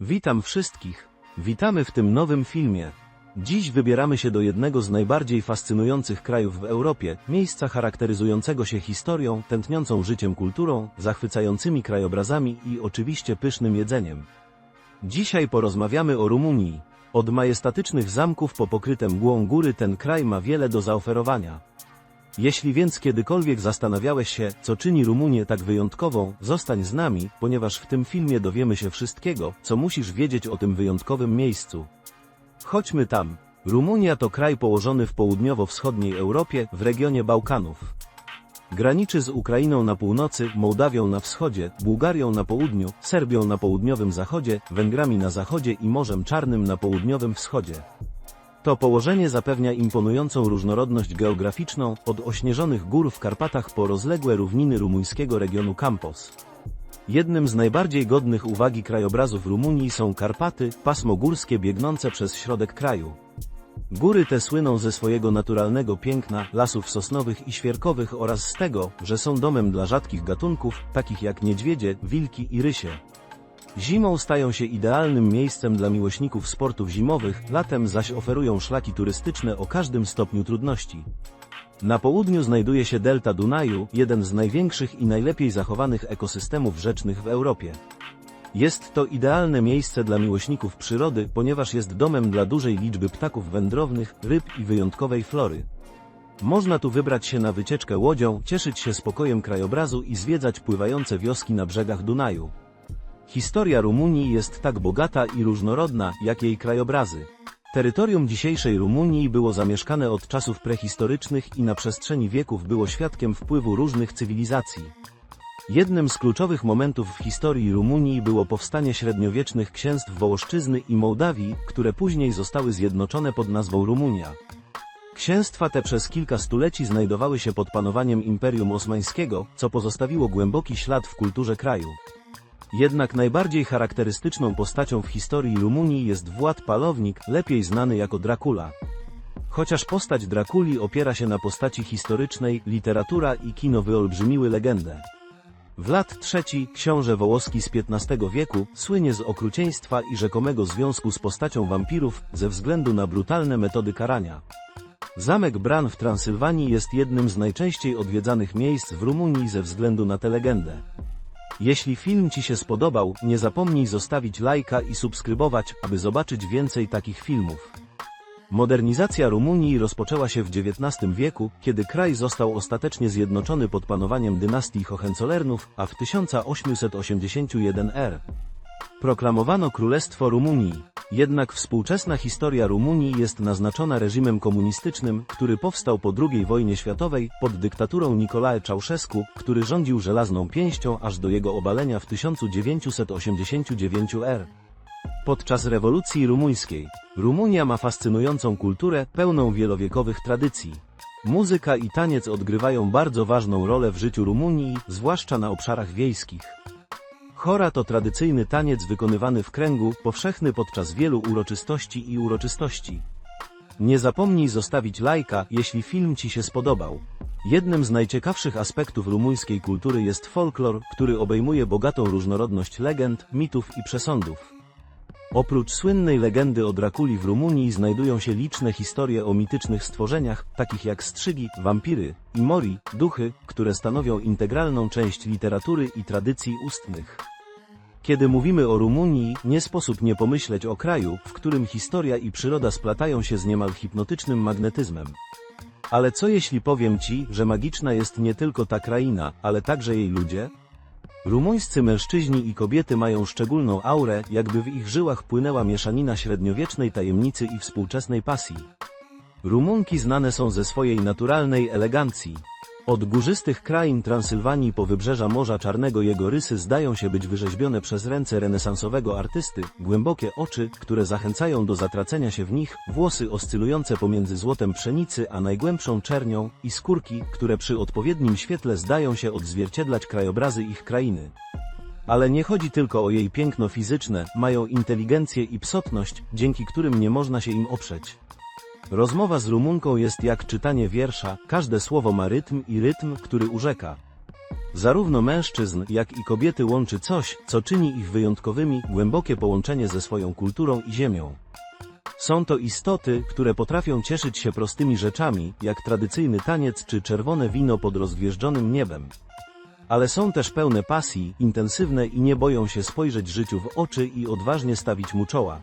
Witam wszystkich. Witamy w tym nowym filmie. Dziś wybieramy się do jednego z najbardziej fascynujących krajów w Europie, miejsca charakteryzującego się historią, tętniącą życiem kulturą, zachwycającymi krajobrazami i oczywiście pysznym jedzeniem. Dzisiaj porozmawiamy o Rumunii. Od majestatycznych zamków po pokryte mgłą góry ten kraj ma wiele do zaoferowania. Jeśli więc kiedykolwiek zastanawiałeś się, co czyni Rumunię tak wyjątkową, zostań z nami, ponieważ w tym filmie dowiemy się wszystkiego, co musisz wiedzieć o tym wyjątkowym miejscu. Chodźmy tam. Rumunia to kraj położony w południowo-wschodniej Europie, w regionie Bałkanów. Graniczy z Ukrainą na północy, Mołdawią na wschodzie, Bułgarią na południu, Serbią na południowym zachodzie, Węgrami na zachodzie i Morzem Czarnym na południowym wschodzie. To położenie zapewnia imponującą różnorodność geograficzną, od ośnieżonych gór w Karpatach po rozległe równiny rumuńskiego regionu Campos. Jednym z najbardziej godnych uwagi krajobrazów Rumunii są Karpaty, pasmo górskie biegnące przez środek kraju. Góry te słyną ze swojego naturalnego piękna, lasów sosnowych i świerkowych oraz z tego, że są domem dla rzadkich gatunków, takich jak niedźwiedzie, wilki i rysie. Zimą stają się idealnym miejscem dla miłośników sportów zimowych, latem zaś oferują szlaki turystyczne o każdym stopniu trudności. Na południu znajduje się delta Dunaju, jeden z największych i najlepiej zachowanych ekosystemów rzecznych w Europie. Jest to idealne miejsce dla miłośników przyrody, ponieważ jest domem dla dużej liczby ptaków wędrownych, ryb i wyjątkowej flory. Można tu wybrać się na wycieczkę łodzią, cieszyć się spokojem krajobrazu i zwiedzać pływające wioski na brzegach Dunaju. Historia Rumunii jest tak bogata i różnorodna, jak jej krajobrazy. Terytorium dzisiejszej Rumunii było zamieszkane od czasów prehistorycznych i na przestrzeni wieków było świadkiem wpływu różnych cywilizacji. Jednym z kluczowych momentów w historii Rumunii było powstanie średniowiecznych księstw Wołoszczyzny i Mołdawii, które później zostały zjednoczone pod nazwą Rumunia. Księstwa te przez kilka stuleci znajdowały się pod panowaniem Imperium Osmańskiego, co pozostawiło głęboki ślad w kulturze kraju. Jednak najbardziej charakterystyczną postacią w historii Rumunii jest Wład Palownik, lepiej znany jako Dracula. Chociaż postać Drakuli opiera się na postaci historycznej, literatura i kino wyolbrzymiły legendę. Vlad III, książę wołoski z XV wieku, słynie z okrucieństwa i rzekomego związku z postacią wampirów ze względu na brutalne metody karania. Zamek Bran w Transylwanii jest jednym z najczęściej odwiedzanych miejsc w Rumunii ze względu na tę legendę. Jeśli film Ci się spodobał, nie zapomnij zostawić lajka i subskrybować, aby zobaczyć więcej takich filmów. Modernizacja Rumunii rozpoczęła się w XIX wieku, kiedy kraj został ostatecznie zjednoczony pod panowaniem dynastii Hohenzollernów, a w 1881 r. Proklamowano Królestwo Rumunii. Jednak współczesna historia Rumunii jest naznaczona reżimem komunistycznym, który powstał po II wojnie światowej, pod dyktaturą Nicolae Ceausescu, który rządził żelazną pięścią aż do jego obalenia w 1989 r. Podczas rewolucji rumuńskiej, Rumunia ma fascynującą kulturę, pełną wielowiekowych tradycji. Muzyka i taniec odgrywają bardzo ważną rolę w życiu Rumunii, zwłaszcza na obszarach wiejskich. Chora to tradycyjny taniec wykonywany w kręgu, powszechny podczas wielu uroczystości i uroczystości. Nie zapomnij zostawić lajka, jeśli film Ci się spodobał. Jednym z najciekawszych aspektów rumuńskiej kultury jest folklor, który obejmuje bogatą różnorodność legend, mitów i przesądów. Oprócz słynnej legendy o Drakuli w Rumunii znajdują się liczne historie o mitycznych stworzeniach, takich jak strzygi, wampiry i mori, duchy, które stanowią integralną część literatury i tradycji ustnych. Kiedy mówimy o Rumunii, nie sposób nie pomyśleć o kraju, w którym historia i przyroda splatają się z niemal hipnotycznym magnetyzmem. Ale co jeśli powiem Ci, że magiczna jest nie tylko ta kraina, ale także jej ludzie? Rumuńscy mężczyźni i kobiety mają szczególną aurę, jakby w ich żyłach płynęła mieszanina średniowiecznej tajemnicy i współczesnej pasji. Rumunki znane są ze swojej naturalnej elegancji. Od górzystych krain Transylwanii po wybrzeża Morza Czarnego jego rysy zdają się być wyrzeźbione przez ręce renesansowego artysty, głębokie oczy, które zachęcają do zatracenia się w nich, włosy oscylujące pomiędzy złotem pszenicy a najgłębszą czernią i skórki, które przy odpowiednim świetle zdają się odzwierciedlać krajobrazy ich krainy. Ale nie chodzi tylko o jej piękno fizyczne, mają inteligencję i psotność, dzięki którym nie można się im oprzeć. Rozmowa z Rumunką jest jak czytanie wiersza, każde słowo ma rytm i rytm, który urzeka. Zarówno mężczyzn, jak i kobiety łączy coś, co czyni ich wyjątkowymi, głębokie połączenie ze swoją kulturą i ziemią. Są to istoty, które potrafią cieszyć się prostymi rzeczami, jak tradycyjny taniec czy czerwone wino pod rozgwieżdżonym niebem. Ale są też pełne pasji, intensywne i nie boją się spojrzeć życiu w oczy i odważnie stawić mu czoła.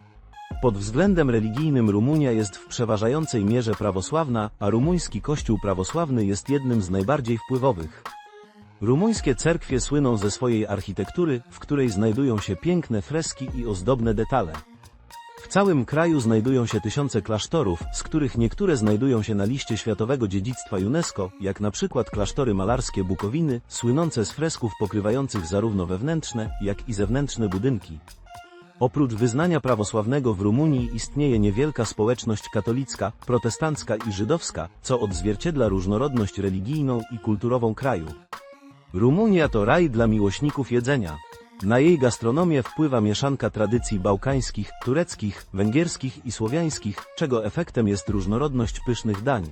Pod względem religijnym Rumunia jest w przeważającej mierze prawosławna, a rumuński kościół prawosławny jest jednym z najbardziej wpływowych. Rumuńskie cerkwie słyną ze swojej architektury, w której znajdują się piękne freski i ozdobne detale. W całym kraju znajdują się tysiące klasztorów, z których niektóre znajdują się na liście Światowego Dziedzictwa UNESCO, jak na przykład klasztory malarskie Bukowiny, słynące z fresków pokrywających zarówno wewnętrzne, jak i zewnętrzne budynki. Oprócz wyznania prawosławnego w Rumunii istnieje niewielka społeczność katolicka, protestancka i żydowska, co odzwierciedla różnorodność religijną i kulturową kraju. Rumunia to raj dla miłośników jedzenia. Na jej gastronomię wpływa mieszanka tradycji bałkańskich, tureckich, węgierskich i słowiańskich, czego efektem jest różnorodność pysznych dań.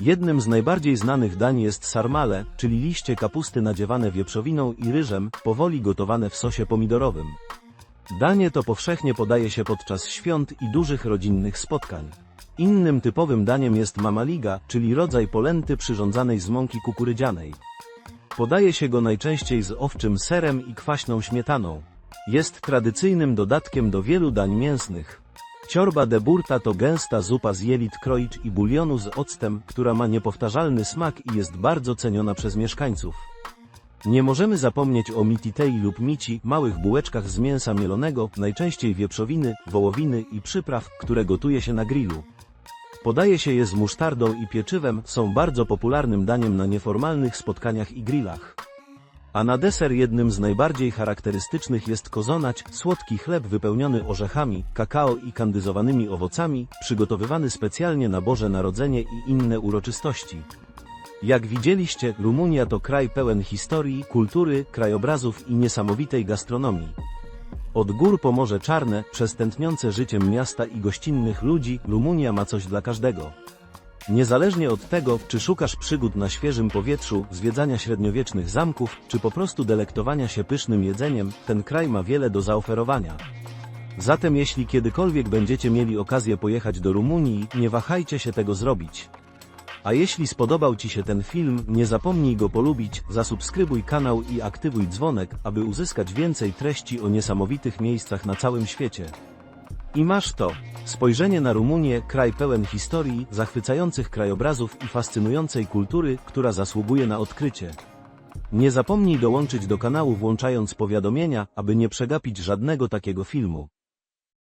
Jednym z najbardziej znanych dań jest sarmale, czyli liście kapusty nadziewane wieprzowiną i ryżem, powoli gotowane w sosie pomidorowym. Danie to powszechnie podaje się podczas świąt i dużych rodzinnych spotkań. Innym typowym daniem jest mamaliga, czyli rodzaj polenty przyrządzanej z mąki kukurydzianej. Podaje się go najczęściej z owczym serem i kwaśną śmietaną. Jest tradycyjnym dodatkiem do wielu dań mięsnych. Ciorba de burta to gęsta zupa z jelit kroicz i bulionu z octem, która ma niepowtarzalny smak i jest bardzo ceniona przez mieszkańców. Nie możemy zapomnieć o mititei lub mici, małych bułeczkach z mięsa mielonego, najczęściej wieprzowiny, wołowiny i przypraw, które gotuje się na grillu. Podaje się je z musztardą i pieczywem, są bardzo popularnym daniem na nieformalnych spotkaniach i grillach. A na deser jednym z najbardziej charakterystycznych jest kozonać, słodki chleb wypełniony orzechami, kakao i kandyzowanymi owocami, przygotowywany specjalnie na Boże Narodzenie i inne uroczystości. Jak widzieliście, Rumunia to kraj pełen historii, kultury, krajobrazów i niesamowitej gastronomii. Od gór po Morze Czarne, przez tętniące życiem miasta i gościnnych ludzi, Rumunia ma coś dla każdego. Niezależnie od tego, czy szukasz przygód na świeżym powietrzu, zwiedzania średniowiecznych zamków, czy po prostu delektowania się pysznym jedzeniem, ten kraj ma wiele do zaoferowania. Zatem jeśli kiedykolwiek będziecie mieli okazję pojechać do Rumunii, nie wahajcie się tego zrobić. A jeśli spodobał Ci się ten film, nie zapomnij go polubić, zasubskrybuj kanał i aktywuj dzwonek, aby uzyskać więcej treści o niesamowitych miejscach na całym świecie. I masz to. Spojrzenie na Rumunię, kraj pełen historii, zachwycających krajobrazów i fascynującej kultury, która zasługuje na odkrycie. Nie zapomnij dołączyć do kanału włączając powiadomienia, aby nie przegapić żadnego takiego filmu.